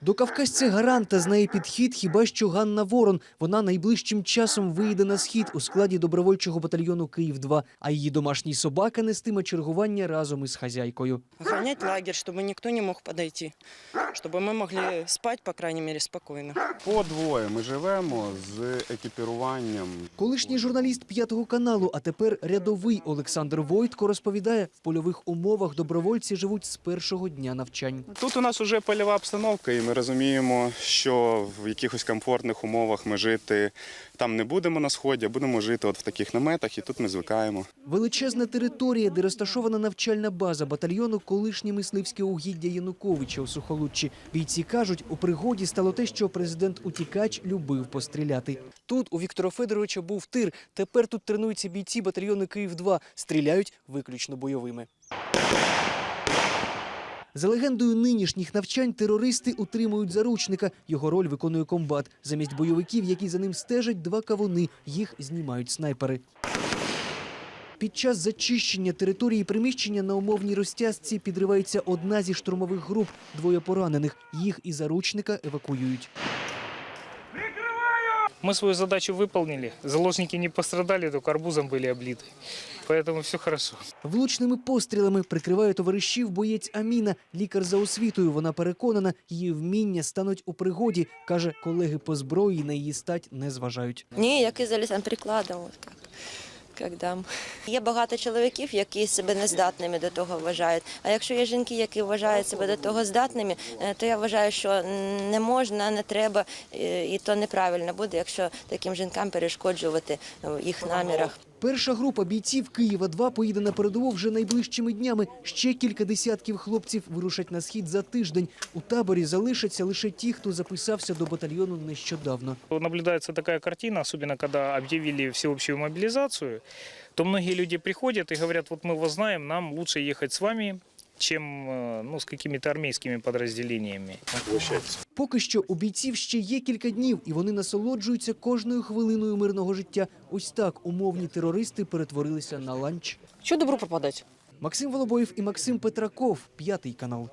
До кавказця гаранта знає підхід хіба що Ганна Ворон. Вона найближчим часом виїде на схід у складі добровольчого батальйону Київ 2 а її домашній собака нестиме чергування разом із хазяйкою. Охранять лагерь, чтобы никто не мог подойти, чтобы мы могли спать, по крайней мере, спокойно. По двоє ми живемо з екіпіруванням. Колишній журналіст п'ятого каналу, а тепер рядовий Олександр Войтко розповідає, в польових умовах добровольці живуть з першого дня навчань. Тут у нас вже польова обстановка, і ми розуміємо, що в якихось комфортних умовах ми жити там не будемо на сході, а будемо жити от в таких наметах, і тут ми звикаємо. Величезна територія, де розташована навчальна база батальйону колишнє мисливське угіддя Януковича у Сухолуччі. Бійці кажуть, у пригоді стало те, що президент утікач любив постріляти. Тут у Віктора Федоровича був тир. Тепер тут тренуються бійці батальйону Київ 2 Стріляють виключно бойовими. За легендою нинішніх навчань терористи утримують заручника. Його роль виконує комбат. Замість бойовиків, які за ним стежать, два кавуни. Їх знімають снайпери. Під час зачищення території приміщення на умовній розтяжці підривається одна зі штурмових груп. Двоє поранених. Їх і заручника евакуюють. Мы свою задачу выполнили. Заложники не пострадали, только арбузом были облиты. Поэтому все хорошо. Влучними пострілами прикриває товаришів боєць Аміна. Лікар за освітою. Вона переконана, її вміння стануть у пригоді. каже, колеги по зброї на її стать не зважають. Ні, як і залізем прикладом. От як. Як. Є багато чоловіків, які себе нездатними до того вважають. А якщо є жінки, які вважають себе до того здатними, е, то я вважаю, що не можна, не треба, е, і то неправильно буде, якщо таким жінкам перешкоджувати в їх намірах. Перша група бійців Києва 2 поїде на передову вже найближчими днями. Ще кілька десятків хлопців вирушать на схід за тиждень. У таборі залишаться лише ті, хто записався до батальйону нещодавно. Наблюдається така картина, особливо коли об'явили всеобщу мобілізацію. то многие люди приходят и говорят, вот мы вас знаем, нам лучше ехать с вами, чем э, ну, з якими-то армейскими подразделениями. Поки що у бійців ще є кілька днів, і вони насолоджуються кожною хвилиною мирного життя. Ось так умовні терористи перетворилися на ланч. Що добро пропадать? Максим Волобоєв і Максим Петраков, п'ятий канал.